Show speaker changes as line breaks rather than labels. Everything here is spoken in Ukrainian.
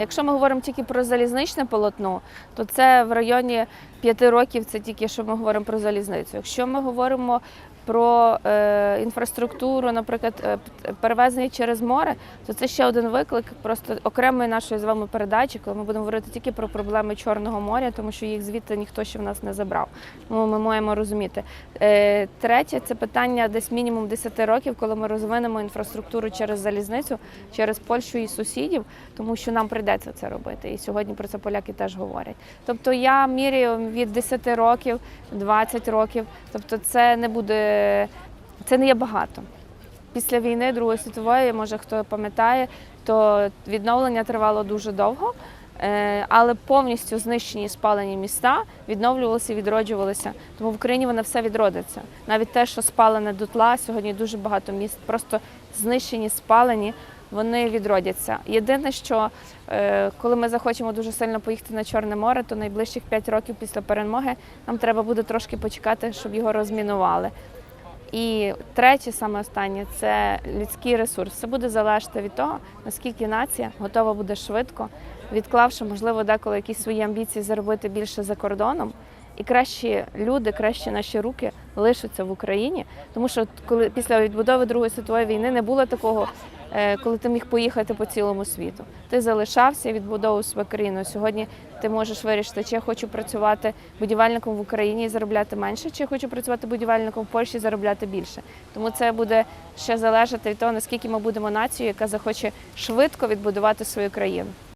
Якщо ми говоримо тільки про залізничне полотно, то це в районі п'яти років це тільки що ми говоримо про залізницю. Якщо ми говоримо про е, інфраструктуру, наприклад, е, перевезення через море, то це ще один виклик просто окремої нашої з вами передачі, коли ми будемо говорити тільки про проблеми Чорного моря, тому що їх звідти ніхто ще в нас не забрав. Тому ми маємо розуміти. Е, третє це питання десь мінімум 10 років, коли ми розвинемо інфраструктуру через залізницю, через Польщу і сусідів, тому що нам прийдеться це робити. І сьогодні про це поляки теж говорять. Тобто я міряю від 10 років, 20 років. Тобто, це не буде це не є багато. Після війни Другої світової, може хто пам'ятає, то відновлення тривало дуже довго, е, але повністю знищені і спалені міста відновлювалися і відроджувалися. Тому в Україні воно все відродиться. Навіть те, що спалене дотла, сьогодні дуже багато міст просто знищені, спалені. Вони відродяться. Єдине, що е, коли ми захочемо дуже сильно поїхати на Чорне море, то найближчих 5 років після перемоги нам треба буде трошки почекати, щоб його розмінували. І третє, саме останнє, це людський ресурс. Все буде залежати від того, наскільки нація готова буде швидко, відклавши, можливо, деколи якісь свої амбіції заробити більше за кордоном. І кращі люди, кращі наші руки лишаться в Україні, тому що коли після відбудови Другої світової війни не було такого, коли ти міг поїхати по цілому світу. Ти залишався відбудовував свою країну. Сьогодні ти можеш вирішити, чи я хочу працювати будівельником в Україні і заробляти менше, чи я хочу працювати будівельником в Польщі і заробляти більше. Тому це буде ще залежати від того, наскільки ми будемо нацією, яка захоче швидко відбудувати свою країну.